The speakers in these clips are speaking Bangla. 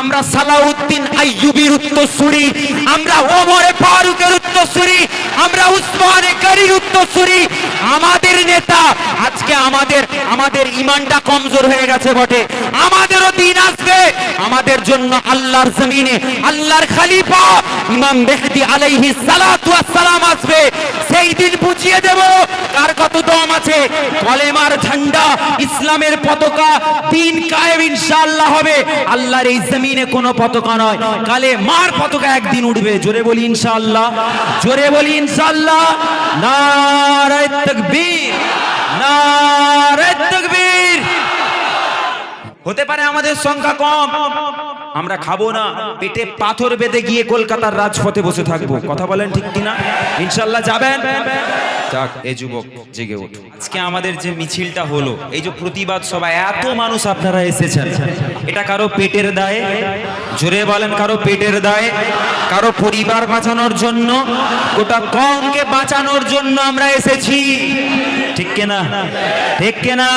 আমরা সালাউদ্দিন আইয়ুবির উত্তরসূরি, আমরা ওমরে ফারুকের উত্তরসূরি, আমরা উসমানে গনির উত্তরসূরি। আমাদের নেতা আজকে আমাদের আমাদের ইমানটা কমজোর হয়ে গেছে বটে। আমাদেরও দিন আসবে। আমাদের জন্য আল্লাহর জমিনে, আল্লাহর খলিফা ইমাম মেহদি আলাইহিস সালাতু সালাম আসবে। সেই দিন বুঝিয়ে দেব কার কত দম আছে। কলেমার ঝান্ডা, ইসলামের পতাকা, দিন কায়েম ইনশাআল্লাহ হবে। আল্লাহর এই জমিনে কোনো পতাকা নয়, কালে মার পতাকা একদিন উঠবে। জোরে বলি ইনশাআল্লাহ, জোরে বলি ইনশাআল্লাহ। নারায়ে তাকবীর হতে পারে আমাদের সংখ্যা কম, আমরা খাব না, পেটে পাথর বেঁধে গিয়ে কলকাতার রাজপথে বসে থাকব। কথা বলেন ঠিক কিনা? ইনশাল্লাহ যাবেন? যাক, এ যুবক জেগে উঠুন আজকে আমাদের যে মিছিলটা হলো, এই যে প্রতিবাদ সবাই এত মানুষ আপনারা এসেছেন। এটা কারও পেটের দায়ে? জোরে বলেন, কারও পেটের দায়ে? কারও পরিবার বাঁচানোর জন্য, গোটা কমকে বাঁচানোর জন্য আমরা এসেছি। ঠিক কিনা? ঠিক কিনা?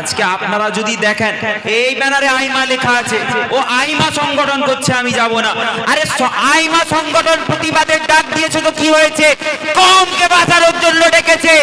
আজকে আপনারা যদি দেখেন, এই ব্যানারে আইমা লেখা আছে, ও আইমা সংগঠন করছে, আমি যাব না। আরে আইমা সংগঠন প্রতিবাদের ডাক দিয়েছে তো কি হয়েছে? কমকে বাঁচানোর জন্য ডেকেছে।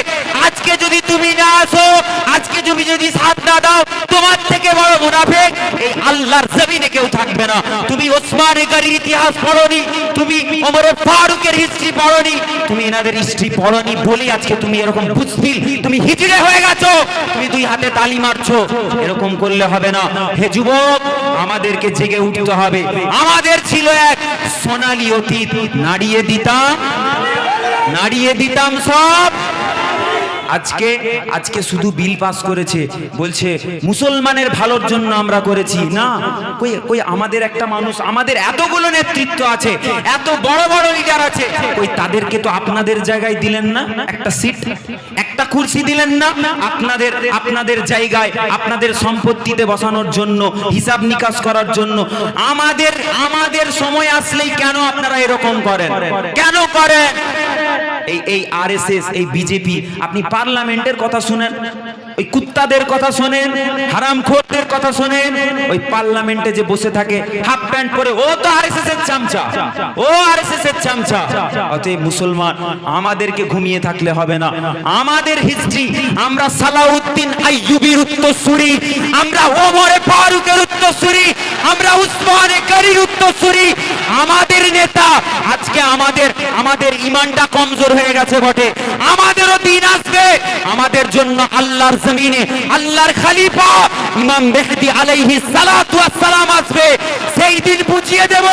আজকে যদি তুমি না আসো, আজকে তুমি যদি সাথ না দাও, তোমার থেকে বড় মুনাফেক এই আল্লাহর জমিনে কেউ থাকবে না। তুমি ওসমান গাড়ির ইতিহাস পড়নি, তুমি ওমর ফারুকের হিস্ট্রি পড়নি, তুমি এনাদের হিস্ট্রি পড়নি বলে আজকে তুমি এরকম বুঝবিল তুমি হিজড়ে হয়ে গেছো, তুমি দুই হাতে তালি মারছো, এরকম করলে হবে না। হে যুবক, আমাদেরকে জেগে উঠতে হবে। আমাদের ছিল এক সোনালী অতীত, নাড়িয়ে দিতাম নাড়িয়ে দিতাম সব আজকে আজকে শুধু বিল পাস করেছে। বলছে, মুসলমানের ভালোর জন্য আমরা করেছি। না, কই কই, আমাদের একটা মানুষ, আমাদের এতগুলো নেতৃত্ব আছে, এত বড় বড় লিডার আছে। কই, তাদেরকে তো আপনাদের জায়গায় দিলেন না? একটা সিট একটা কুর্সি দিলেন না? আপনাদের আপনাদের জায়গায়, আপনাদের সম্পত্তিতে বসানোর জন্য, হিসাব নিকাশ করার জন্য, আমাদের আমাদের সময় আসলেই কেন আপনারা এরকম করেন? কেন করেন? এই এই আরএসএস এই বিজেপি আপনি পার্লামেন্টের কথা শুনেন, ওই কুত্তাদের কথা শোনেন, হারামখোরদের কথা শোনেন, ওই পার্লামেন্টে যে বসে থাকে, হাফ প্যান্ট পরে, ও তো আরএসএস এর চামচা, ও আরএসএস এর চামচা, অতএব মুসলমান, আমাদেরকে ঘুমিয়ে থাকলে হবে না। আমাদের হিস্ট্রি, আমরা সালাউদ্দিন আইয়ুবির উত্তরসূরি, আমরা ওমরে ফারুকের উত্তরসূরি, আমরা উসমানে গনির উত্তরসূরি, আমাদের আজকে আমাদের আমাদের ইমানটা কমজোর হয়ে গেছে বটে। আমাদেরও দিন আসবে। আমাদের জন্য আল্লাহর জমিনে, আল্লাহর খলিফা ইমাম মেহদি আলাইহিস সালাতু সালাম আসবে। সেই দিন বুঝিয়ে দেব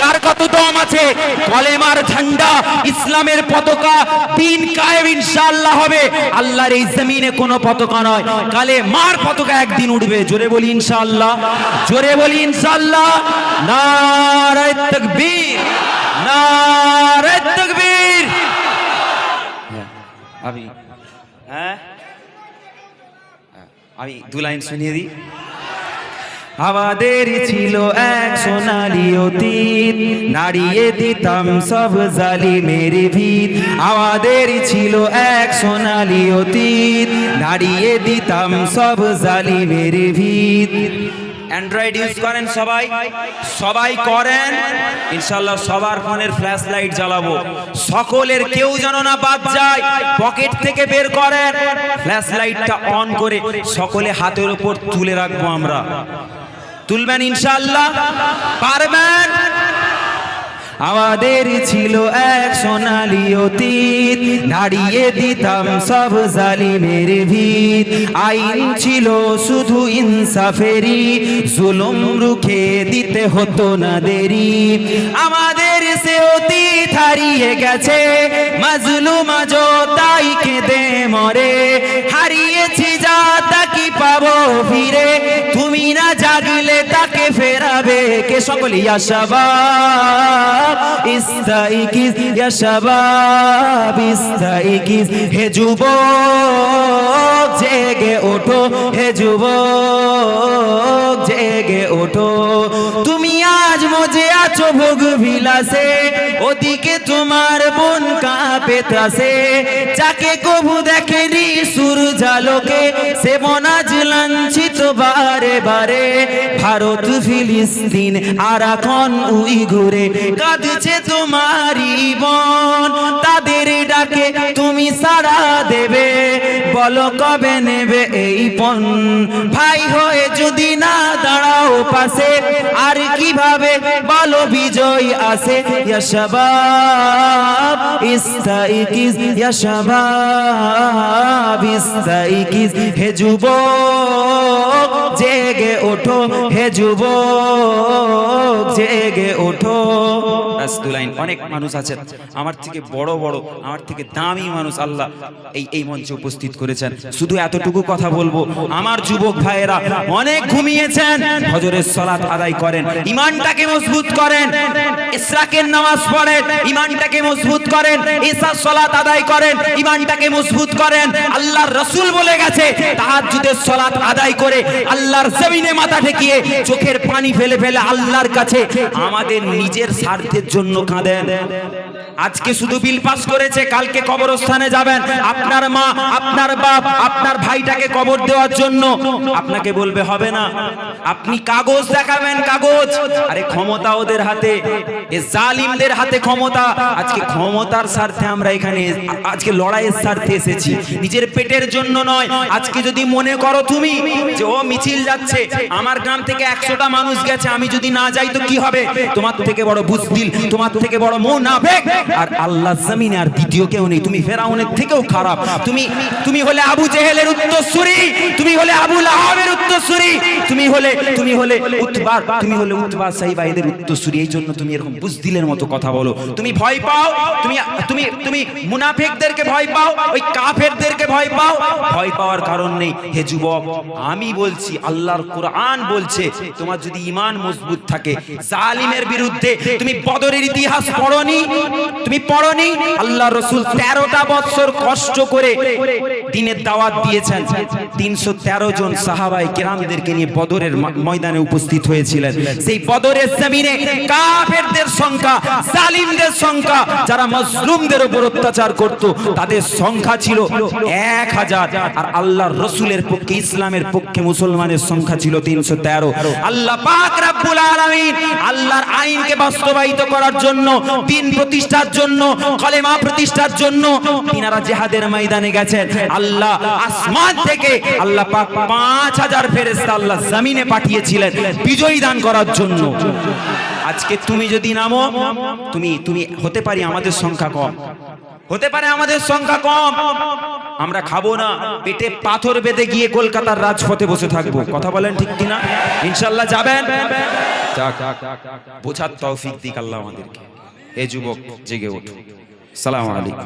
কার কত দম আছে। কলেমার ঝান্ডা, ইসলামের পতাকা, দিন কায়েম ইনশাআল্লাহ হবে। আল্লাহর এই জমিনে কোনো পতাকা নয়। কালে মার পতাকা একদিন উঠবে। জোরে বলি ইনশাআল্লাহ। জোরে বলি ইনশাআল্লাহ। নারায়ে তাকবীর নারায়ে তাকবীর আমি হ্যাঁ আমি দু লাইন শুনিয়ে দিই আমাদের ছিল এক সোনালি অতীত নাড়িয়ে দিতাম সব জালিমের ভিত আমাদের ছিল এক সোনালি অতীত নাড়িয়ে দিতাম সব জালিমের ভিত অ্যান্ড্রয়েড ইউজ করেন সবাই। সবাই করেন। ইনশাল্লাহ সবার ফোনের ফ্ল্যাশ লাইট জ্বালাবো। সকলের কেউ যেন না বাদ যায় পকেট থেকে বের করেন। ফ্ল্যাশ লাইটটা অন করে সকলে হাতের উপর তুলে রাখব আমরা। তুলবেন ইনশাল্লাহ পারবেন? আমাদের ছিল এক সোনালি অতীত। নাড়িয়ে দিতাম সব জালিমের ভিত। আইন ছিল শুধু ইনসাফেরি জুলুম রুখে দিতে হতো না দেরি। আমাদের সে অতীত হারিয়ে গেছে, মাজলুম আজো তাই কেঁদে মরে। পাবো ফিরে, তুমি না জাগলে তাকে ফেরাবে। কে সকলে ইয়াশাবাব হে যুবক, জেগে ওঠো, হে যুবক, জেগে ওঠো। তুমি আজ মজে আছো ভোগ বিলাসে। ওদিকে তোমার বোন কাঁপেতাসে যাকে কবু দেখেনি সুর সে মনাজ লাঞ্ছিত বারে বারে। ভারত, ফিলিস্তিন আর এখন উই ঘুরে কাঁদছে তোমারই বলো কবে নেবে এই পণ? ভাই হয়ে যদি না দাঁড়াও পাশে, আর কীভাবে বলো বিজয় আসে? ইয়া শাবাব ইস্তাইকিজ ইয়া শাবাব ইস্তাইকিজ হে যুবক, জেগে ওঠো, হে যুবক, জেগে ওঠো। অনেক মানুষ আছেন আমার থেকে বড় বড়, আমার থেকে দামি মানুষ আল্লাহ এই এই মঞ্চে উপস্থিত করেছেন। শুধু এতটুকু কথা বলব, আমার যুবক ভাইয়েরা অনেক ঘুমিয়েছেন, হজরের সালাত আদায় করেন ইমানটাকে মজবুত করেন, ইসরাকের নামাজ পড়েন ইমানটাকে মজবুত করেন। ইসার সালাত আদায় করেন ইমানটাকে মজবুত করেন। আল্লাহর রসুল বলে গেছে, তাহাজ্জুদের সালাত আদায় করে আল্লাহর জমিনে মাথা ঠেকিয়ে চোখের পানি ফেলে ফেলে আল্লাহর কাছে আমাদের নিজের স্বার্থের জন্য কাঁদেন। আজকে শুধু বিল পাস করেছে, কালকে কবরস্থানে যাবেন। আপনার মা, আপনার বাপ, আপনার ভাইটাকে কবর দেওয়ার জন্য। আপনাকে বলবে, হবে না। আপনি কাগজ দেখাবেন, কাগজ। আরে ক্ষমতা ওদের হাতে, এ জালিমদের হাতে ক্ষমতা। আজকে ক্ষমতার স্বার্থে আমরা এখানে আজকে লড়াইয়ের স্বার্থে এসেছি। নিজের পেটের জন্য নয়, আজকে যদি মনে করো তুমি যে, ও মিছিল যাচ্ছে, আমার গ্রাম থেকে একশোটা মানুষ গেছে, আমি যদি না যাই তো কি হবে? তোমার থেকে বড় বুজদিল তোমার থেকে বড় মোনাফেক আর আল্লাহ জমিনে আর দ্বিতীয় কেউ নেই। তুমি ফেরাউনের থেকেও খারাপ। তুমি তুমি হলে আবু জেহেলের উত্তরসূরি, তুমি হলে আবু লাহাবের উত্তরসূরি, তুমি হলে তুমি হলে উতবার তুমি হলে উতবার সাহিবা এদের উত্তরসূরি। এই জন্য তুমি এরকম বুজদিলের মতো কথা বলো। তুমি ভয় পাও, তুমি তুমি তুমি মুনাফিকদেরকে ভয় পাও, ওই কাফেরদেরকে ভয় পাও। ভয় পাওয়ার কারণ নেই। হে যুবক, আমি বলছি, আল্লাহর কোরআন বলছে, তোমার যদি ইমান মজবুত থাকে, জালিমের বিরুদ্ধে তুমি বদরের ইতিহাস পড়নি, তুমি পড়নি? আল্লাহ রসুল তেরোটা বছর কষ্ট করে দিনের দাওয়াত দিয়েছেন। তিনশো তেরো জন সাহাবাই কেরামদেরকে নিয়ে বদরের ময়দানে উপস্থিত হয়েছিলেন। সেই বদরের জমিনে কাফেরদের সংখ্যা, জালিমদের সংখ্যা, যারা মজলুমদের উপর অত্যাচার করত, তাদের সংখ্যা ছিল এক হাজার। আর আল্লাহর রসুলের পক্ষে, ইসলামের পক্ষে মুসলমানের সংখ্যা ছিল তিনশো তেরো। আল্লাহ পাক আলামিন আল্লাহর আইনকে বাস্তবায়িত করার জন্য দিন প্রতিষ্ঠার জন্য, কলেমা প্রতিষ্ঠার জন্য তিনারা জেহাদের ময়দানে গেছেন। আল্লাহ আসমান থেকে আল্লাহ পাক পাঁচ হাজার ফেরেস্তা আল্লাহ জমিনে পাঠিয়েছিলেন, বিজয়ী দান করার জন্য। আজকে তুমি যদি নামো, তুমি তুমি হতে পারি আমাদের সংখ্যা কম। হতে পারে আমাদের সংখ্যা কম। আমরা খাব না। পেটে পাথর বেঁধে গিয়ে কলকাতার রাজপথে বসে থাকব। কথা বলেন ঠিক কিনা? ইনশাল্লাহ যাবেন? বোঝার তৌফিক দিক আল্লাহ আমাদেরকে। এ যুবক, জেগে ওঠো। সালাম আলাইকুম।